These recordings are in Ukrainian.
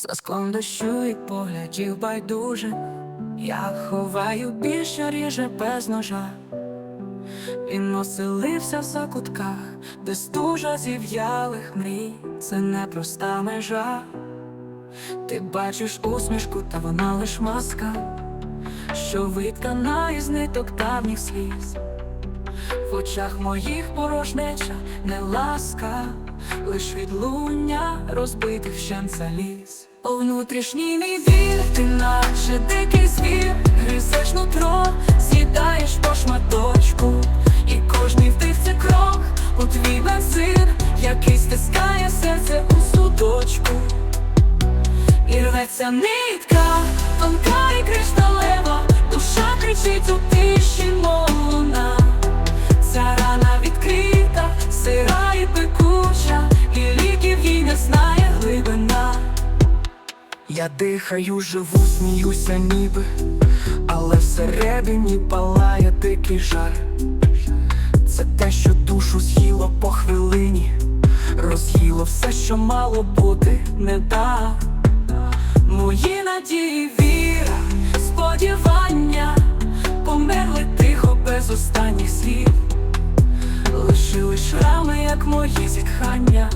За склом дощу і поглядів байдуже, я ховаю більше ріже без ножа. Він оселився в закутках, де стужа зів'ялих мрій, це непроста межа. Ти бачиш усмішку, та вона лиш маска, що виткана із ниток давніх сліз. В очах моїх порожнеча не ласка, лиш відлуння розбитих вщент заліз. У внутрішній мій біль, ти наче дикий звір, гризеш нутро, з'їдаєш по шматочку, і кожний вдих це крок у твій бензин, який стискає серце у судочку. І рветься нитка, тонка і кришталева, Я дихаю, живу, сміюся ніби, але всередині палає дикий жар. Це те, що душу з'їло по хвилині, роз'їло все, що мало бути, не дав. Мої надії, віра, сподівання померли тихо без останніх слів, лишили шрами, як мої зітхання,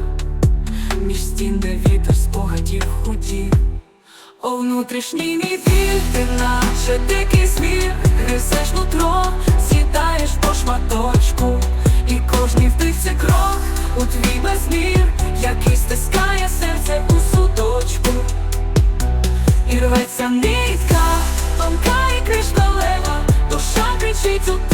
між стін, де вітер спогадів худів. Внутрішній мій біль, ти наче дикий сміх, гризеш нутро, з'їдаєш по шматочку, і кожний вдих крок у твій безмір, який стискає серце у судочку. І рветься нитка, тонка і кришталева, душа кричить у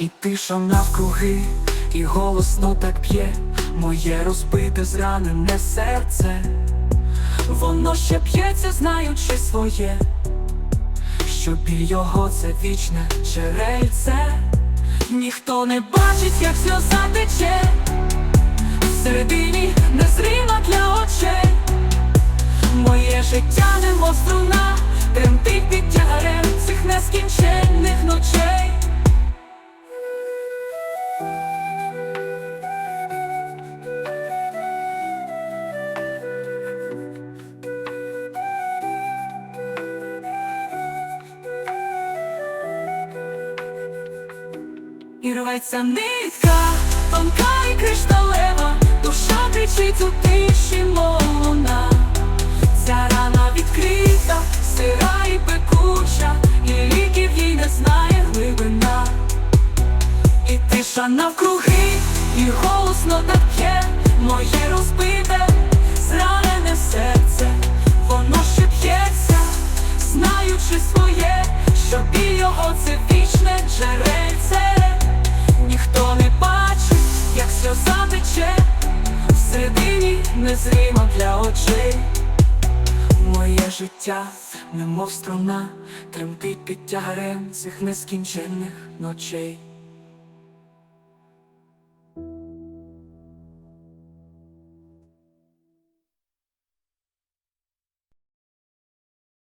І тиша навкруги, і голосно так п'є. Моє розбите, зранене серце. Воно ще п'ється, знаючи своє. Що біль його це вічне черельце, ніхто не бачить, як сльоза тече, всередині незрима для очей, моє життя немов струна, тремтить під тягарем цих нескінченних ночей. І рветься нитка, тонка і кришталева, душа кричить у тиші, луна. Ця рана відкрита, сира і пекуча, і ліків їй не знає глибина. І тиша навкруги, і голосно так п'є моє розбите, зранене серце, воно ще п'ється, знаючи своє, що біль його це вічне джерельце. Незримо для очей. Моє життя, немов струна, тремтить під тягарем цих нескінченних ночей.